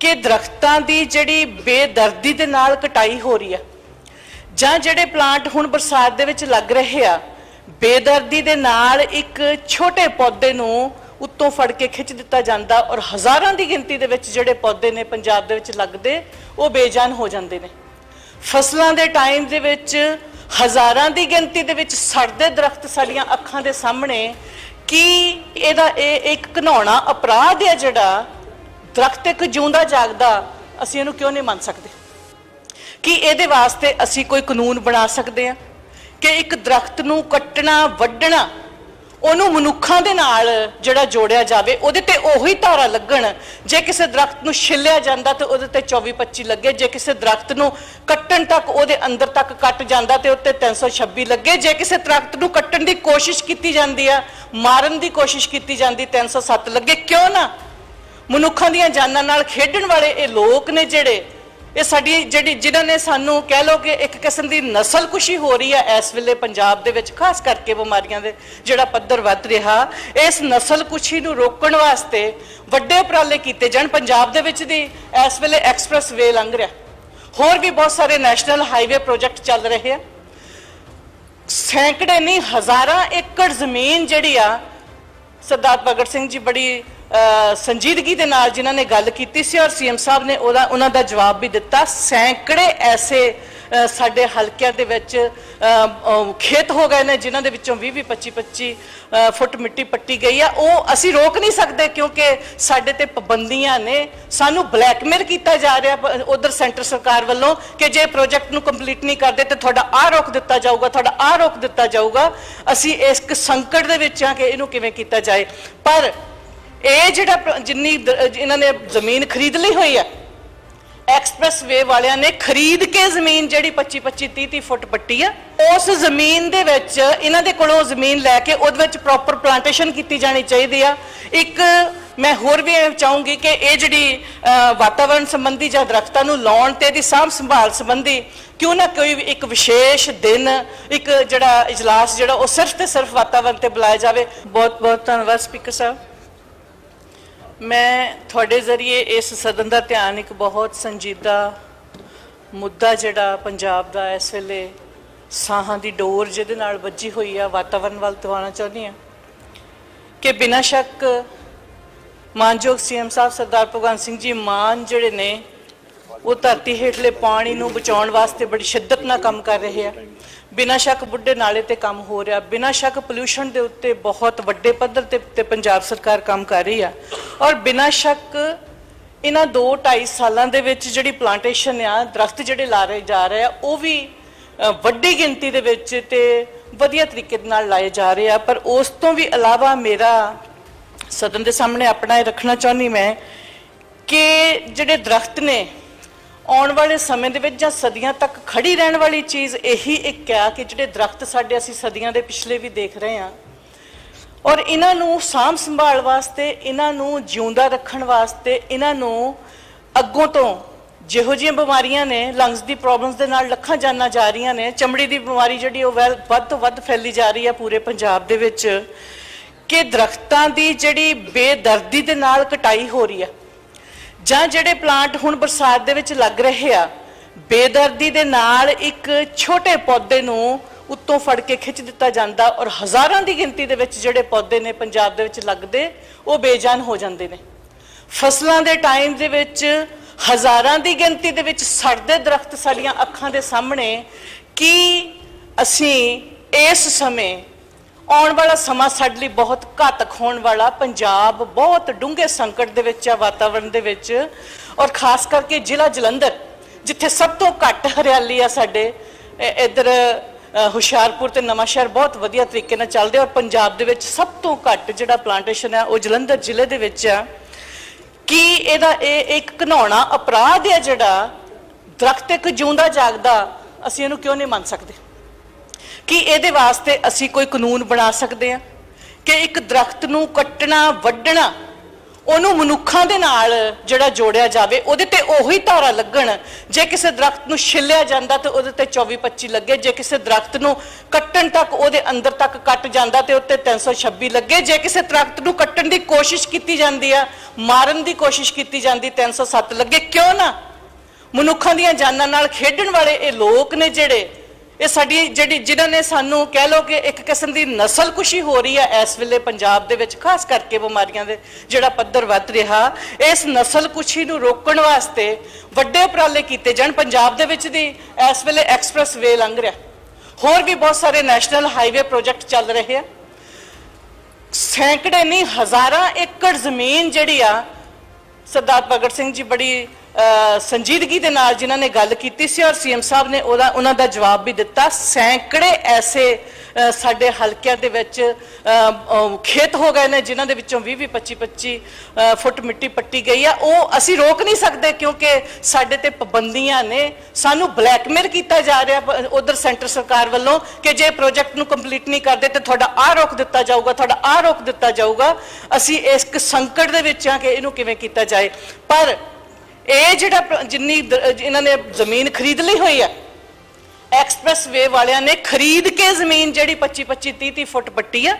ਕਿ ਦਰਖਤਾਂ ਦੀ ਜਿਹੜੀ ਬੇਦਰਦੀ ਦੇ ਨਾਲ ਕਟਾਈ ਹੋ ਰਹੀ ਹੈ ਜਾਂ ਜਿਹੜੇ ਪਲਾਂਟ ਹੁਣ ਬਰਸਾਤ ਦੇ ਵਿੱਚ ਲੱਗ ਰਹੇ ਆ, ਬੇਦਰਦੀ ਦੇ ਨਾਲ ਇੱਕ ਛੋਟੇ ਪੌਦੇ ਨੂੰ ਉੱਤੋਂ ਫੜ ਕੇ ਖਿੱਚ ਦਿੱਤਾ ਜਾਂਦਾ ਔਰ ਹਜ਼ਾਰਾਂ ਦੀ ਗਿਣਤੀ ਦੇ ਵਿੱਚ ਜਿਹੜੇ ਪੌਦੇ ਨੇ ਪੰਜਾਬ ਦੇ ਵਿੱਚ ਲੱਗਦੇ, ਉਹ ਬੇਜਾਨ ਹੋ ਜਾਂਦੇ ਨੇ। ਫਸਲਾਂ ਦੇ ਟਾਈਮ ਦੇ ਵਿੱਚ ਹਜ਼ਾਰਾਂ ਦੀ ਗਿਣਤੀ ਦੇ ਵਿੱਚ ਸੜਦੇ ਦਰਖਤ ਸਾਡੀਆਂ ਅੱਖਾਂ ਦੇ ਸਾਹਮਣੇ, ਕੀ ਇਹਦਾ ਇਹ ਇੱਕ ਘਨਾਉਣਾ ਅਪਰਾਧ ਹੈ ਜਿਹੜਾ ਦਰਖਤ ਇੱਕ ਜਿਉਂਦਾ ਜਾਗਦਾ, ਅਸੀਂ ਇਹਨੂੰ ਕਿਉਂ ਨਹੀਂ ਮੰਨ ਸਕਦੇ? ਕਿ ਇਹਦੇ ਵਾਸਤੇ ਅਸੀਂ ਕੋਈ ਕਾਨੂੰਨ ਬਣਾ ਸਕਦੇ ਹਾਂ? ਕਿ ਇੱਕ ਦਰਖਤ ਨੂੰ ਕੱਟਣਾ, ਵੱਢਣਾ, ਉਹਨੂੰ ਮਨੁੱਖਾਂ ਦੇ ਨਾਲ ਜਿਹੜਾ ਜੋੜਿਆ ਜਾਵੇ, ਉਹਦੇ ਤੇ ਉਹੀ ਧਾਰਾ ਲੱਗਣ, ਜੇ ਕਿਸੇ ਦਰਖਤ ਨੂੰ ਛਿੱਲਿਆ ਜਾਂਦਾ ਤੇ ਉਹਦੇ ਤੇ 24 25 ਲੱਗੇ, ਜੇ ਕਿਸੇ ਦਰਖਤ ਨੂੰ ਕੱਟਣ ਤੱਕ ਉਹਦੇ ਅੰਦਰ ਤੱਕ ਕੱਟ ਜਾਂਦਾ ਤੇ ਉੱਤੇ 326 ਲੱਗੇ, ਜੇ ਕਿਸੇ ਦਰਖਤ ਨੂੰ ਕੱਟਣ ਦੀ ਕੋਸ਼ਿਸ਼ ਕੀਤੀ ਜਾਂਦੀ ਆ, ਮਾਰਨ ਦੀ ਕੋਸ਼ਿਸ਼ ਕੀਤੀ ਜਾਂਦੀ 307 ਲੱਗੇ, ਕਿਉਂ ਨਾ? ਮਨੁੱਖਾਂ ਦੀਆਂ ਜਾਨਾਂ ਨਾਲ ਖੇਡਣ ਵਾਲੇ ਇਹ ਲੋਕ ਨੇ ਜਿਹੜੇ, ਇਹ ਸਾਡੀ ਜਿਹੜੀ ਜਿਨ੍ਹਾਂ ਨੇ ਸਾਨੂੰ ਕਹਿ ਲੋ ਕਿ ਇੱਕ ਕਿਸਮ ਦੀ ਨਸਲ ਕੁਸ਼ੀ ਹੋ ਰਹੀ ਹੈ ਇਸ ਵੇਲੇ ਪੰਜਾਬ ਦੇ ਵਿੱਚ, ਖਾਸ ਕਰਕੇ ਬਿਮਾਰੀਆਂ ਦੇ ਜਿਹੜਾ ਪੱਧਰ ਵੱਧ ਰਿਹਾ, ਇਸ ਨਸਲ ਕੁਸ਼ੀ ਨੂੰ ਰੋਕਣ ਵਾਸਤੇ ਵੱਡੇ ਉਪਰਾਲੇ ਕੀਤੇ ਜਾਣ ਪੰਜਾਬ ਦੇ ਵਿੱਚ ਦੀ, ਇਸ ਵੇਲੇ ਐਕਸਪ੍ਰੈਸ ਵੇ ਲੰਘ ਰਿਹਾ। ਹੋਰ ਵੀ ਬਹੁਤ ਸਾਰੇ ਨੈਸ਼ਨਲ ਹਾਈਵੇ ਪ੍ਰੋਜੈਕਟ ਚੱਲ ਰਹੇ ਆ। ਸੈਂਕੜੇ ਨਹੀਂ, ਹਜ਼ਾਰਾਂ ਏਕੜ ਜ਼ਮੀਨ ਜਿਹੜੀ ਆ, ਸਰਦਾਰ ਭਗਤ ਸਿੰਘ ਜੀ ਬੜੀ ਸੰਜੀਦਗੀ ਦੇ ਨਾਲ ਜਿਨ੍ਹਾਂ ਨੇ ਗੱਲ ਕੀਤੀ ਸੀ ਔਰ ਸੀਐਮ ਸਾਹਿਬ ਨੇ ਉਹਦਾ ਉਹਨਾਂ ਦਾ ਜਵਾਬ ਵੀ ਦਿੱਤਾ। ਸੈਂਕੜੇ ਐਸੇ ਸਾਡੇ ਹਲਕਿਆਂ ਦੇ ਵਿੱਚ ਖੇਤ ਹੋ ਗਏ ਨੇ ਜਿਨ੍ਹਾਂ ਦੇ ਵਿੱਚੋਂ 20 20 25 25 ਫੁੱਟ ਮਿੱਟੀ ਪੱਟੀ ਗਈ ਆ। ਉਹ ਅਸੀਂ ਰੋਕ ਨਹੀਂ ਸਕਦੇ ਕਿਉਂਕਿ ਸਾਡੇ ਤੇ ਪਾਬੰਦੀਆਂ ਨੇ। ਸਾਨੂੰ ਬਲੈਕਮੇਲ ਕੀਤਾ ਜਾ ਰਿਹਾ ਉਧਰ ਸੈਂਟਰ ਸਰਕਾਰ ਵੱਲੋਂ ਕਿ ਜੇ ਪ੍ਰੋਜੈਕਟ ਨੂੰ ਕੰਪਲੀਟ ਨਹੀਂ ਕਰਦੇ ਤੇ ਤੁਹਾਡਾ ਆ ਰੋਕ ਦਿੱਤਾ ਜਾਊਗਾ, ਤੁਹਾਡਾ ਆ ਰੋਕ ਦਿੱਤਾ ਜਾਊਗਾ। ਅਸੀਂ ਇਸ ਸੰਕਟ ਦੇ ਵਿੱਚ ਆ ਕਿ ਇਹਨੂੰ ਕਿਵੇਂ ਕੀਤਾ ਜਾਏ। ਪਰ ਇਹ ਜਿਹੜਾ ਪ੍ਰ- ਜਿੰਨੀ ਦ- ਇਹਨਾਂ ਨੇ ਜ਼ਮੀਨ ਖਰੀਦ ਲਈ ਹੋਈ ਹੈ ਐਕਸਪ੍ਰੈਸ ਵੇ ਵਾਲਿਆਂ ਨੇ ਖਰੀਦ ਕੇ ਜ਼ਮੀਨ ਜਿਹੜੀ 25 25 30 30 ਫੁੱਟ ਪੱਟੀ ਆ ਉਸ ਜ਼ਮੀਨ ਦੇ ਵਿੱਚ ਇਹਨਾਂ ਦੇ ਕੋਲੋਂ ਜ਼ਮੀਨ ਲੈ ਕੇ ਉਹਦੇ ਵਿੱਚ ਪ੍ਰੋਪਰ ਪਲਾਂਟੇਸ਼ਨ ਕੀਤੀ ਜਾਣੀ ਚਾਹੀਦੀ ਆ। ਇੱਕ ਮੈਂ ਹੋਰ ਵੀ ਇਹ ਚਾਹੂੰਗੀ ਕਿ ਇਹ ਜਿਹੜੀ ਅ, ਵਾਤਾਵਰਣ ਸੰਬੰਧੀ ਜਾਂ ਦਰਖਤਾਂ ਨੂੰ ਲਾਉਣ ਤੇ ਦੀ ਸਾਂਭ ਸੰਭਾਲ ਸੰਬੰਧੀ ਕਿਉਂ ਨਾ ਕੋਈ ਵੀ ਇੱਕ ਵਿਸ਼ੇਸ਼ ਦਿਨ ਇੱਕ ਜਿਹੜਾ ਇਜਲਾਸ ਜਿਹੜਾ ਉਹ ਸਿਰਫ ਤੇ ਸਿਰਫ ਵਾਤਾਵਰਣ ਤੇ ਬੁਲਾਇਆ ਜਾਵੇ। ਬਹੁਤ ਬਹੁਤ ਧੰਨਵਾਦ ਸਪੀਕਰ ਸਾਹਿਬ। ਮੈਂ ਤੁਹਾਡੇ ਜ਼ਰੀਏ ਇਸ ਸਦਨ ਦਾ ਧਿਆਨ ਇੱਕ ਬਹੁਤ ਸੰਜੀਦਾ ਮੁੱਦਾ ਜਿਹੜਾ ਪੰਜਾਬ ਦਾ ਇਸ ਵੇਲੇ ਸਾਹਾਂ ਦੀ ਡੋਰ ਜਿਹਦੇ ਨਾਲ ਵੱਜੀ ਹੋਈ ਆ ਵਾਤਾਵਰਣ ਵੱਲ ਦਿਵਾਉਣਾ ਚਾਹੁੰਦੀ ਆ ਕਿ ਬਿਨਾਂ ਸ਼ੱਕ ਮਾਨਯੋਗ ਸੀਐਮ ਸਾਹਿਬ ਸਰਦਾਰ ਭਗਵੰਤ ਸਿੰਘ ਜੀ ਮਾਨ ਜਿਹੜੇ ਨੇ ਉਹ ਧਰਤੀ ਹੇਠਲੇ ਪਾਣੀ ਨੂੰ ਬਚਾਉਣ ਵਾਸਤੇ ਬੜੀ ਸ਼ਿੱਦਤ ਨਾਲ ਕੰਮ ਕਰ ਰਹੇ ਆ। ਬਿਨਾਂ ਸ਼ੱਕ ਬੁੱਢੇ ਨਾਲੇ ਤੇ ਕੰਮ ਹੋ ਰਿਹਾ। ਬਿਨਾਂ ਸ਼ੱਕ ਪੋਲੂਸ਼ਨ ਦੇ ਉੱਤੇ ਬਹੁਤ ਵੱਡੇ ਪੱਧਰ ਤੇ ਤੇ ਪੰਜਾਬ ਸਰਕਾਰ ਕੰਮ ਕਰ ਰਹੀ ਆ। ਔਰ ਬਿਨਾਂ ਸ਼ੱਕ ਇਹਨਾਂ 2 2.5 ਸਾਲਾਂ ਦੇ ਵਿੱਚ ਜਿਹੜੀ ਪਲਾਂਟੇਸ਼ਨ ਆ, ਦਰਖਤ ਜਿਹੜੇ ਲਾ ਰਹੇ ਜਾ ਰਹੇ ਆ, ਉਹ ਵੀ ਵੱਡੀ ਗਿਣਤੀ ਦੇ ਵਿੱਚ ਤੇ ਵਧੀਆ ਤਰੀਕੇ ਦੇ ਨਾਲ ਲਾਏ ਜਾ ਰਹੇ ਆ। ਪਰ ਉਸ ਤੋਂ ਵੀ ਇਲਾਵਾ ਮੇਰਾ ਸਦਨ ਦੇ ਸਾਹਮਣੇ ਆਪਣਾ ਇਹ ਰੱਖਣਾ ਚਾਹੁੰਦੀ ਮੈਂ ਕਿ ਜਿਹੜੇ ਦਰਖਤ ਨੇ ਆਉਣ ਵਾਲੇ ਸਮੇਂ ਦੇ ਵਿੱਚ ਜਾਂ ਸਦੀਆਂ ਤੱਕ ਖੜੀ ਰਹਿਣ ਵਾਲੀ ਚੀਜ਼ ਇਹੀ ਇੱਕ ਆ ਕਿ ਜਿਹੜੇ ਦਰਖਤ ਸਾਡੇ ਅਸੀਂ ਸਦੀਆਂ ਦੇ ਪਿਛਲੇ ਵੀ ਦੇਖ ਰਹੇ ਹਾਂ ਔਰ ਇਹਨਾਂ ਨੂੰ ਸਾਂਭ ਸੰਭਾਲ ਵਾਸਤੇ, ਇਹਨਾਂ ਨੂੰ ਜਿਉਂਦਾ ਰੱਖਣ ਵਾਸਤੇ, ਇਹਨਾਂ ਨੂੰ ਅੱਗੋਂ ਤੋਂ ਜਿਹੋ ਜਿਹੀਆਂ ਬਿਮਾਰੀਆਂ ਨੇ ਲੰਗਸ ਦੀ ਪ੍ਰੋਬਲਮਸ ਦੇ ਨਾਲ ਲੱਖਾਂ ਜਾਨਾਂ ਜਾ ਰਹੀਆਂ ਨੇ, ਚਮੜੀ ਦੀ ਬਿਮਾਰੀ ਜਿਹੜੀ ਉਹ ਵੈਲ- ਵੱਧ ਤੋਂ ਵੱਧ ਫੈਲੀ ਜਾ ਰਹੀ ਹੈ ਪੂਰੇ ਪੰਜਾਬ ਦੇ ਵਿੱਚ, ਕਿ ਦਰਖਤਾਂ ਦੀ ਜਿਹੜੀ ਬੇਦਰਦੀ ਦੇ ਨਾਲ ਕਟਾਈ ਹੋ ਰਹੀ ਹੈ। ਜਾਂ ਜਿਹੜੇ ਪਲਾਂਟ ਹੁਣ ਬਰਸਾਤ ਦੇ ਵਿੱਚ ਲੱਗ ਰਹੇ ਆ, ਬੇਦਰਦੀ ਦੇ ਨਾਲ ਇੱਕ ਛੋਟੇ ਪੌਦੇ ਨੂੰ ਉੱਤੋਂ ਫੜ ਕੇ ਖਿੱਚ ਦਿੱਤਾ ਜਾਂਦਾ ਔਰ ਹਜ਼ਾਰਾਂ ਦੀ ਗਿਣਤੀ ਦੇ ਵਿੱਚ ਜਿਹੜੇ ਪੌਦੇ ਨੇ ਪੰਜਾਬ ਦੇ ਵਿੱਚ ਲੱਗਦੇ, ਉਹ ਬੇਜਾਨ ਹੋ ਜਾਂਦੇ ਨੇ। ਫਸਲਾਂ ਦੇ ਟਾਈਮ ਦੇ ਵਿੱਚ ਹਜ਼ਾਰਾਂ ਦੀ ਗਿਣਤੀ ਦੇ ਵਿੱਚ ਸੜਦੇ ਦਰਖਤ ਸਾਡੀਆਂ ਅੱਖਾਂ ਦੇ ਸਾਹਮਣੇ, ਕੀ ਅਸੀਂ ਇਸ ਸਮੇਂ ਆਉਣ ਵਾਲਾ ਸਮਾਂ ਸਾਡੇ ਲਈ ਬਹੁਤ ਘਾਤਕ ਹੋਣ ਵਾਲਾ। ਪੰਜਾਬ ਬਹੁਤ ਡੂੰਘੇ ਸੰਕਟ ਦੇ ਵਿੱਚ ਆ ਵਾਤਾਵਰਣ ਦੇ ਵਿੱਚ। ਔਰ ਖਾਸ ਕਰਕੇ ਜ਼ਿਲ੍ਹਾ ਜਲੰਧਰ, ਜਿੱਥੇ ਸਭ ਤੋਂ ਘੱਟ ਹਰਿਆਲੀ ਆ ਸਾਡੇ। ਇ- ਇੱਧਰ ਹੁਸ਼ਿਆਰਪੁਰ ਤੇ ਨਵਾਂਸ਼ਹਿਰ ਬਹੁਤ ਵਧੀਆ ਤਰੀਕੇ ਨਾਲ ਚੱਲਦੇ ਔਰ ਪੰਜਾਬ ਦੇ ਵਿੱਚ ਸਭ ਤੋਂ ਘੱਟ ਜਿਹੜਾ ਪਲਾਂਟੇਸ਼ਨ ਹੈ ਉਹ ਜਲੰਧਰ ਜ਼ਿਲ੍ਹੇ ਦੇ ਵਿੱਚ ਆ। ਕੀ ਇਹਦਾ ਇਹ ਇੱਕ ਘਨਾਉਣਾ ਅਪਰਾਧ ਹੈ ਜਿਹੜਾ ਦਰਖਤ ਇੱਕ ਜਿਉਂਦਾ ਜਾਗਦਾ, ਅਸੀਂ ਇਹਨੂੰ ਕਿਉਂ ਨਹੀਂ ਮੰਨ ਸਕਦੇ? ਕਿ ਇਹਦੇ ਵਾਸਤੇ ਅਸੀਂ ਕੋਈ ਕਾਨੂੰਨ ਬਣਾ ਸਕਦੇ ਹਾਂ? ਕਿ ਇੱਕ ਦਰਖਤ ਨੂੰ ਕੱਟਣਾ, ਵੱਢਣਾ, ਉਹਨੂੰ ਮਨੁੱਖਾਂ ਦੇ ਨਾਲ ਜਿਹੜਾ ਜੋੜਿਆ ਜਾਵੇ, ਉਹਦੇ ਤੇ ਉਹੀ ਧਾਰਾ ਲੱਗਣ। ਜੇ ਕਿਸੇ ਦਰਖਤ ਨੂੰ ਛਿੱਲਿਆ ਜਾਂਦਾ ਤੇ ਉਹਦੇ ਤੇ 24 25 ਲੱਗੇ, ਜੇ ਕਿਸੇ ਦਰਖਤ ਨੂੰ ਕੱਟਣ ਤੱਕ ਉਹਦੇ ਅੰਦਰ ਤੱਕ ਕੱਟ ਜਾਂਦਾ ਤੇ ਉੱਤੇ 326 ਲੱਗੇ, ਜੇ ਕਿਸੇ ਦਰਖਤ ਨੂੰ ਕੱਟਣ ਦੀ ਕੋਸ਼ਿਸ਼ ਕੀਤੀ ਜਾਂਦੀ ਆ, ਮਾਰਨ ਦੀ ਕੋਸ਼ਿਸ਼ ਕੀਤੀ ਜਾਂਦੀ 307 ਲੱਗੇ, ਕਿਉਂ ਨਾ? ਮਨੁੱਖਾਂ ਦੀਆਂ ਜਾਨਾਂ ਨਾਲ ਖੇਡਣ ਵਾਲੇ ਇਹ ਲੋਕ ਨੇ ਜਿਹੜੇ ਇਹ ਸਾਡੀ ਜਿਹੜੀ ਜਿਨ੍ਹਾਂ ਨੇ ਸਾਨੂੰ ਕਹਿ ਲੋ ਕਿ ਇੱਕ ਕਿਸਮ ਦੀ ਨਸਲ ਕੁਸ਼ੀ ਹੋ ਰਹੀ ਹੈ ਇਸ ਵੇਲੇ ਪੰਜਾਬ ਦੇ ਵਿੱਚ, ਖਾਸ ਕਰਕੇ ਬਿਮਾਰੀਆਂ ਦੇ ਜਿਹੜਾ ਪੱਧਰ ਵੱਧ ਰਿਹਾ, ਇਸ ਨਸਲ ਕੁਸ਼ੀ ਨੂੰ ਰੋਕਣ ਵਾਸਤੇ ਵੱਡੇ ਉਪਰਾਲੇ ਕੀਤੇ ਜਾਣ। ਪੰਜਾਬ ਦੇ ਵਿੱਚ ਦੀ ਇਸ ਵੇਲੇ ਐਕਸਪ੍ਰੈਸ ਵੇ ਲੰਘ ਰਿਹਾ। ਹੋਰ ਵੀ ਬਹੁਤ ਸਾਰੇ ਨੈਸ਼ਨਲ ਹਾਈਵੇ ਪ੍ਰੋਜੈਕਟ ਚੱਲ ਰਹੇ ਆ। ਸੈਂਕੜੇ ਨਹੀਂ, ਹਜ਼ਾਰਾਂ ਏਕੜ ਜ਼ਮੀਨ ਜਿਹੜੀ ਆ, ਸਰਦਾਰ ਭਗਤ ਸਿੰਘ ਜੀ ਬੜੀ ਸੰਜੀਦਗੀ ਦੇ ਨਾਲ ਜਿਨ੍ਹਾਂ ਨੇ ਗੱਲ ਕੀਤੀ ਸੀ ਔਰ ਸੀਐਮ ਸਾਹਿਬ ਨੇ ਉਹਦਾ, ਉਹਨਾਂ ਦਾ ਜਵਾਬ ਵੀ ਦਿੱਤਾ। ਸੈਂਕੜੇ ਐਸੇ ਸਾਡੇ ਹਲਕਿਆਂ ਦੇ ਵਿੱਚ ਖੇਤ ਹੋ ਗਏ ਨੇ ਜਿਨ੍ਹਾਂ ਦੇ ਵਿੱਚੋਂ 20 20 25 25 ਫੁੱਟ ਮਿੱਟੀ ਪੱਟੀ ਗਈ ਆ। ਉਹ ਅਸੀਂ ਰੋਕ ਨਹੀਂ ਸਕਦੇ ਕਿਉਂਕਿ ਸਾਡੇ ਤੇ ਪਾਬੰਦੀਆਂ ਨੇ। ਸਾਨੂੰ ਬਲੈਕਮੇਲ ਕੀਤਾ ਜਾ ਰਿਹਾ ਉਧਰ ਸੈਂਟਰ ਸਰਕਾਰ ਵੱਲੋਂ ਕਿ ਜੇ ਪ੍ਰੋਜੈਕਟ ਨੂੰ ਕੰਪਲੀਟ ਨਹੀਂ ਕਰਦੇ ਤੇ ਤੁਹਾਡਾ ਆ ਰੋਕ ਦਿੱਤਾ ਜਾਊਗਾ, ਤੁਹਾਡਾ ਆ ਰੋਕ ਦਿੱਤਾ ਜਾਊਗਾ। ਅਸੀਂ ਇਸ ਸੰਕਟ ਦੇ ਵਿੱਚ ਆ ਕਿ ਇਹਨੂੰ ਕਿਵੇਂ ਕੀਤਾ ਜਾਏ। ਪਰ ਇਹ ਜਿਹੜਾ ਜਿੰਨੀ ਦ- ਇਹਨਾਂ ਨੇ ਜ਼ਮੀਨ ਖਰੀਦ ਲਈ ਹੋਈ ਹੈ ਐਕਸਪ੍ਰੈਸ ਵੇ ਵਾਲਿਆਂ ਨੇ ਖਰੀਦ ਕੇ ਜ਼ਮੀਨ ਜਿਹੜੀ 25 25 30 30 ਫੁੱਟ ਪੱਟੀ ਆ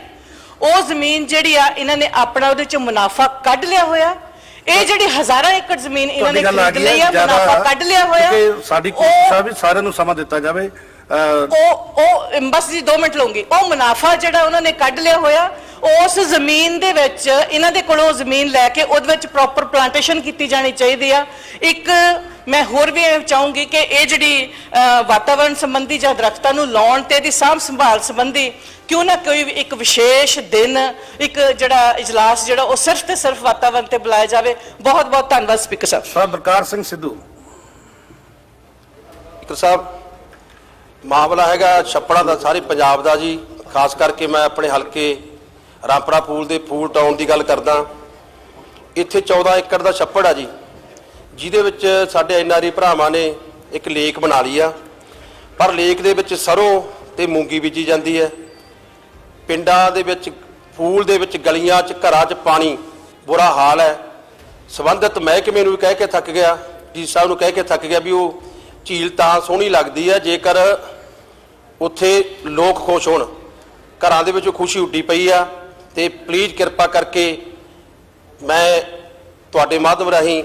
ਉਹ ਜ਼ਮੀਨ ਜਿਹੜੀ ਆ ਇਹਨਾਂ ਨੇ ਆਪਣਾ ਉਹਦੇ ਚ ਮੁਨਾਫਾ ਕੱਢ ਲਿਆ ਹੋਇਆ। ਇਹ ਜਿਹੜੀ ਹਜ਼ਾਰਾਂ ਏਕੜ ਜ਼ਮੀਨ ਇਹਨਾਂ ਨੇ ਤੁਹਾਡੀ ਗੱਲ ਆ ਖਰੀਦ ਗਈ ਲਈ ਆ ਮੁਨਾਫਾ ਕੱਢ ਲਿਆ ਹੋਇਆ। ਸਾਡੀ ਕੋਸ਼ਿਸ਼ ਆ ਵੀ ਸਾਰਿਆਂ ਨੂੰ ਸਮਾਂ ਦਿੱਤਾ ਜਾਵੇ। ਉਹ ਉਹ ਬਸ ਜੀ 2 ਮਿੰਟ ਲਵਾਂਗੀ ਉਹ ਮੁਨਾਫਾ ਜਿਹੜਾ ਉਹਨਾਂ ਨੇ ਕੱਢ ਲਿਆ ਹੋਇਆ ਉਸ ਜ਼ਮੀਨ ਦੇ ਵਿੱਚ ਇਹਨਾਂ ਦੇ ਕੋਲੋਂ ਜ਼ਮੀਨ ਲੈ ਕੇ ਉਹਦੇ ਵਿੱਚ ਪ੍ਰੋਪਰ ਪਲਾਂਟੇਸ਼ਨ ਕੀਤੀ ਜਾਣੀ ਚਾਹੀਦੀ ਆ। ਇੱਕ ਮੈਂ ਹੋਰ ਵੀ ਇਹ ਚਾਹੂੰਗੀ ਕਿ ਇਹ ਜਿਹੜੀ ਵਾਤਾਵਰਣ ਸੰਬੰਧੀ ਜਾਂ ਦਰਖਤਾਂ ਨੂੰ ਲਾਉਣ ਤੇ ਦੀ ਸਾਂਭ ਸੰਭਾਲ ਸੰਬੰਧੀ ਕਿਉਂ ਨਾ ਕੋਈ ਇੱਕ ਵਿਸ਼ੇਸ਼ ਦਿਨ ਇੱਕ ਜਿਹੜਾ ਇਜਲਾਸ ਜਿਹੜਾ ਉਹ ਸਿਰਫ ਤੇ ਸਿਰਫ ਵਾਤਾਵਰਣ ਤੇ ਬੁਲਾਇਆ ਜਾਵੇ। ਬਹੁਤ ਬਹੁਤ ਧੰਨਵਾਦ ਸਪੀਕਰ ਸਾਹਿਬ। ਬਲਕਾਰ ਸਿੰਘ ਸਿੱਧੂ। ਸਪੀਕਰ ਸਾਹਿਬ ਮਾਮਲਾ ਹੈਗਾ ਛੱਪੜਾਂ ਦਾ, ਸਾਰੇ ਪੰਜਾਬ ਦਾ ਜੀ। ਖਾਸ ਕਰਕੇ ਮੈਂ ਆਪਣੇ ਹਲਕੇ ਰਾਮਪੁਰਾ ਫੂਲ ਦੇ ਫੂਲ ਟਾਊਨ ਦੀ ਗੱਲ ਕਰਦਾ। ਇੱਥੇ 14 ਏਕੜ ਦਾ ਛੱਪੜ ਆ ਜੀ, ਜਿਹਦੇ ਵਿੱਚ ਸਾਡੇ ਐਨਆਰਈ ਭਰਾਵਾਂ ਨੇ ਇੱਕ ਲੇਕ ਬਣਾ ਲਈ ਆ। ਪਰ ਲੇਕ ਦੇ ਵਿੱਚ ਸਰੋਂ ਤੇ ਮੂੰਗੀ ਬੀਜੀ ਜਾਂਦੀ ਹੈ। ਪਿੰਡਾਂ ਦੇ ਵਿੱਚ ਫੂਲ ਦੇ ਵਿੱਚ ਗਲੀਆਂ 'ਚ, ਘਰਾਂ 'ਚ ਪਾਣੀ ਬੁਰਾ ਹਾਲ ਹੈ। ਸਬੰਧਤ ਮਹਿਕਮੇ ਨੂੰ ਵੀ ਕਹਿ ਕੇ ਥੱਕ ਗਿਆ ਜੀ ਸਾਹਿਬ ਨੂੰ ਕਹਿ ਕੇ ਥੱਕ ਗਿਆ ਵੀ ਉਹ ਝੀਲ ਤਾਂ ਸੋਹਣੀ ਲੱਗਦੀ ਹੈ ਜੇਕਰ ਉੱਥੇ ਲੋਕ ਖੁਸ਼ ਹੋਣ। ਘਰਾਂ ਦੇ ਵਿੱਚ ਖੁਸ਼ੀ ਉੱਡੀ ਪਈ ਆ ਤੇ ਪਲੀਜ਼ ਕਿਰਪਾ ਕਰਕੇ ਮੈਂ ਤੁਹਾਡੇ ਮਾਧਿਅਮ ਰਾਹੀਂ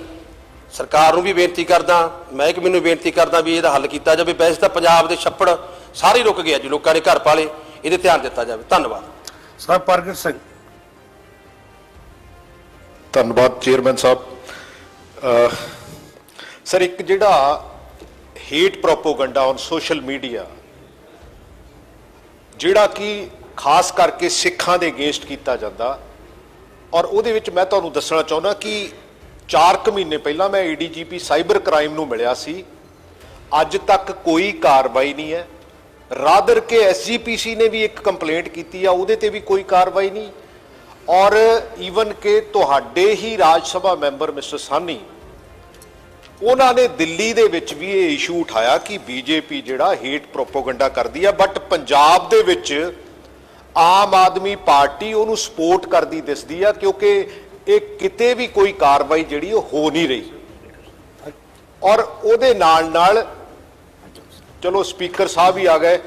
ਸਰਕਾਰ ਨੂੰ ਵੀ ਬੇਨਤੀ ਕਰਦਾ ਮਹਿਕਮੇ ਨੂੰ ਬੇਨਤੀ ਕਰਦਾ ਵੀ ਇਹਦਾ ਹੱਲ ਕੀਤਾ ਜਾਵੇ। ਵੈਸੇ ਤਾਂ ਪੰਜਾਬ ਦੇ ਛੱਪੜ ਸਾਰੇ ਰੁਕ ਗਏ ਆ ਜੀ ਲੋਕਾਂ ਨੇ ਘਰ ਪਾਲੇ ਇਹਦੇ ਧਿਆਨ ਦਿੱਤਾ ਜਾਵੇ। ਧੰਨਵਾਦ। ਸਾਹਿਬ ਪ੍ਰਗਟ ਸਿੰਘ। ਧੰਨਵਾਦ ਚੇਅਰਮੈਨ ਸਾਹਿਬ। ਅਹ, ਸਰ ਇੱਕ ਜਿਹੜਾ hate propaganda on social media ਜਿਹੜਾ ਕਿ ਖਾਸ ਕਰਕੇ ਸਿੱਖਾਂ ਦੇ ਅਗੇਂਸਟ ਕੀਤਾ ਜਾਂਦਾ, ਔਰ ਉਹਦੇ ਵਿੱਚ ਮੈਂ ਤੁਹਾਨੂੰ ਦੱਸਣਾ ਚਾਹੁੰਦਾ ਕਿ 4 ਕੁ ਮਹੀਨੇ ਪਹਿਲਾਂ ਮੈਂ ਏਡੀਜੀਪੀ ਸਾਈਬਰ ਕ੍ਰਾਈਮ ਨੂੰ ਮਿਲਿਆ ਸੀ। ਅੱਜ ਤੱਕ ਕੋਈ ਕਾਰਵਾਈ ਨਹੀਂ ਹੈ। ਰਾਦਰ ਕੇ ਐਸਜੀਪੀਸੀ ਨੇ ਵੀ ਇੱਕ ਕੰਪਲੇਂਟ ਕੀਤੀ ਆ, ਉਹਦੇ ਤੇ ਵੀ ਕੋਈ ਕਾਰਵਾਈ ਨਹੀਂ। ਔਰ ਈਵਨ ਕਿ ਤੁਹਾਡੇ ਹੀ ਰਾਜ ਸਭਾ ਮੈਂਬਰ ਮਿਸਟਰ ਸਾਨੀ ਉਹਨਾਂ ਨੇ ਦਿੱਲੀ ਦੇ ਵਿੱਚ ਵੀ ਇਹ ਇਸ਼ੂ ਉਠਾਇਆ ਕਿ ਬੀਜੇਪੀ ਜਿਹੜਾ ਹੇਟ ਪ੍ਰੋਪੋਗੈਂਡਾ ਕਰਦੀ ਆ ਬਟ ਪੰਜਾਬ ਦੇ ਵਿੱਚ ਆਮ ਆਦਮੀ ਪਾਰਟੀ ਉਹਨੂੰ ਸਪੋਰਟ ਕਰਦੀ ਦਿਸਦੀ ਆ, ਕਿਉਂਕਿ ਇਹ ਕਿਤੇ ਵੀ ਕੋਈ ਕਾਰਵਾਈ ਜਿਹੜੀ ਉਹ ਹੋ ਨਹੀਂ ਰਹੀ। ਔਰ ਉਹਦੇ ਨਾਲ ਨਾਲ, ਚਲੋ ਸਪੀਕਰ ਸਾਹਿਬ ਵੀ ਆ ਗਏ।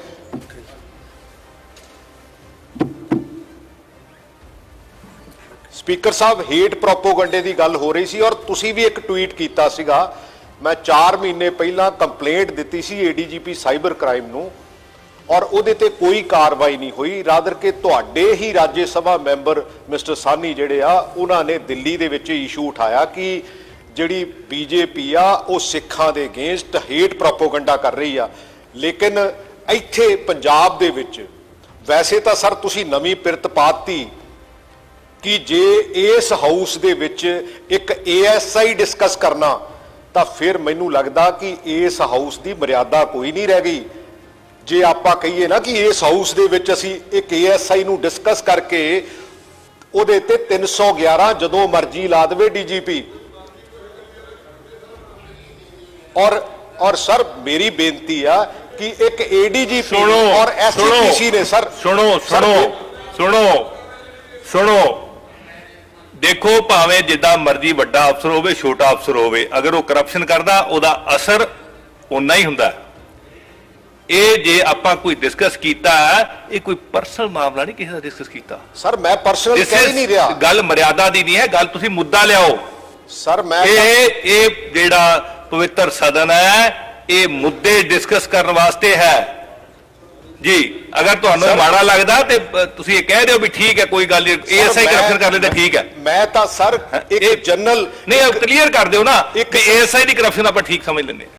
ਸਪੀਕਰ ਸਾਹਿਬ ਹੇਟ ਪ੍ਰੋਪੋਗੈਂਡੇ ਦੀ ਗੱਲ ਹੋ ਰਹੀ ਸੀ ਔਰ ਤੁਸੀਂ ਵੀ ਇੱਕ ਟਵੀਟ ਕੀਤਾ ਸੀਗਾ ਮੈਂ 4 ਮਹੀਨੇ ਪਹਿਲਾਂ ਕੰਪਲੇਂਟ ਦਿੱਤੀ ਸੀ ਏਡੀਜੀਪੀ ਸਾਈਬਰ ਕ੍ਰਾਈਮ ਨੂੰ ਔਰ ਉਹਦੇ ਤੇ ਕੋਈ ਕਾਰਵਾਈ ਨਹੀਂ ਹੋਈ। ਰਾਦਰ ਕਿ ਤੁਹਾਡੇ ਹੀ ਰਾਜ ਸਭਾ ਮੈਂਬਰ ਮਿਸਟਰ ਸਾਨੀ ਜਿਹੜੇ ਆ, ਉਹਨਾਂ ਨੇ ਦਿੱਲੀ ਦੇ ਵਿੱਚ ਇਸ਼ੂ ਉਠਾਇਆ ਕਿ ਜਿਹੜੀ ਬੀਜੇਪੀ ਆ, ਉਹ ਸਿੱਖਾਂ ਦੇ ਅਗੇਂਸਟ ਹੇਟ ਪ੍ਰੋਪੋਗੈਂਡਾ ਕਰ ਰਹੀ ਆ। ਲੇਕਿਨ ਇੱਥੇ ਪੰਜਾਬ ਦੇ ਵਿੱਚ ਵੈਸੇ ਤਾਂ ਸਰ ਤੁਸੀਂ ਨਵੀਂ ਪਿਰਤ ਪਾਤੀ ਕਿ ਜੇ ਇਸ ਹਾਊਸ ਦੇ ਵਿੱਚ ਇੱਕ ਏਐਸਆਈ ਡਿਸਕਸ ਕਰਨਾ ਤਾਂ ਫਿਰ ਮੈਨੂੰ ਲੱਗਦਾ ਕਿ ਇਸ ਹਾਊਸ ਦੀ ਮਰਿਆਦਾ ਕੋਈ ਨਹੀਂ ਰਹਿ ਗਈ। ਜੇ ਆਪਾਂ ਕਹੀਏ ਨਾ ਕਿ ਇਸ ਹਾਊਸ ਦੇ ਵਿੱਚ ਅਸੀਂ ਇੱਕ ਏਐਸਆਈ ਨੂੰ ਡਿਸਕਸ ਕਰਕੇ ਉਹਦੇ ਤੇ 311 ਜਦੋਂ ਮਰਜ਼ੀ ਲਾ ਦੇਵੇ ਡੀਜੀਪੀ ਔਰ ਔਰ ਸਰ ਮੇਰੀ ਬੇਨਤੀ ਆ ਕਿ ਇੱਕ ਏਡੀਜੀਪੀ ਸੁਣੋ ਔਰ ਐਸਜੀਪੀਸੀ ਨੇ ਸਰ। ਸੁਣੋ ਸੁਣੋ ਸੁਣੋ ਸੁਣੋ। ਦੇਖੋ ਭਾਵੇਂ ਜਿੱਦਾਂ ਮਰਜ਼ੀ ਵੱਡਾ ਅਫਸਰ ਹੋਵੇ ਛੋਟਾ ਅਫਸਰ ਹੋਵੇ ਅਗਰ ਉਹ ਕਰਪਸ਼ਨ ਕਰਦਾ ਉਹਦਾ ਅਸਰ ਉਨਾ ਹੀ ਹੁੰਦਾ। ਇਹ ਜੇ ਆਪਾਂ ਕੋਈ ਡਿਸਕਸ ਕੀਤਾ ਇਹ ਕੋਈ ਪਰਸਨਲ ਮਾਮਲਾ ਨਹੀਂ ਕਿਸੇ ਦਾ ਡਿਸਕਸ ਕੀਤਾ। ਸਰ ਮੈਂ ਪਰਸਨਲ ਕਹਿ ਹੀ ਨਹੀਂ ਰਿਹਾ। ਗੱਲ ਮਰਿਆਦਾ ਦੀ ਨਹੀਂ ਹੈ ਗੱਲ ਤੁਸੀਂ ਮੁੱਦਾ ਲਿਆਓ। ਸਰ ਮੈਂ ਇਹ ਇਹ ਜਿਹੜਾ ਪਵਿੱਤਰ ਸਦਨ ਹੈ ਇਹ ਮੁੱਦੇ ਡਿਸਕਸ ਕਰਨ ਵਾਸਤੇ ਹੈ। ਜੀ ਅਗਰ ਤੁਹਾਨੂੰ ਮਾੜਾ ਲੱਗਦਾ ਤੇ ਤੁਸੀਂ ਇਹ ਕਹਿ ਦਿਓ ਵੀ ਠੀਕ ਹੈ ਕੋਈ ਗੱਲ ਨਹੀਂ। ਮੈਂ- ਕਰਪਸ਼ਨ ਕਰ ਲੈਂਦਾ ਠੀਕ ਹੈ। ਮੈਂ ਤਾਂ ਸਰ ਇੱਕ ਜਨਰਲ ਨਹੀਂ ਕਲੀਅਰ ਕਰ ਦਿਓ ਨਾ ਕਿ ਏਐਸਆਈ ਦੀ ਕਰਪਸ਼ਨ ਆਪਾਂ ਠੀਕ ਸਮਝ ਲੈਂਦੇ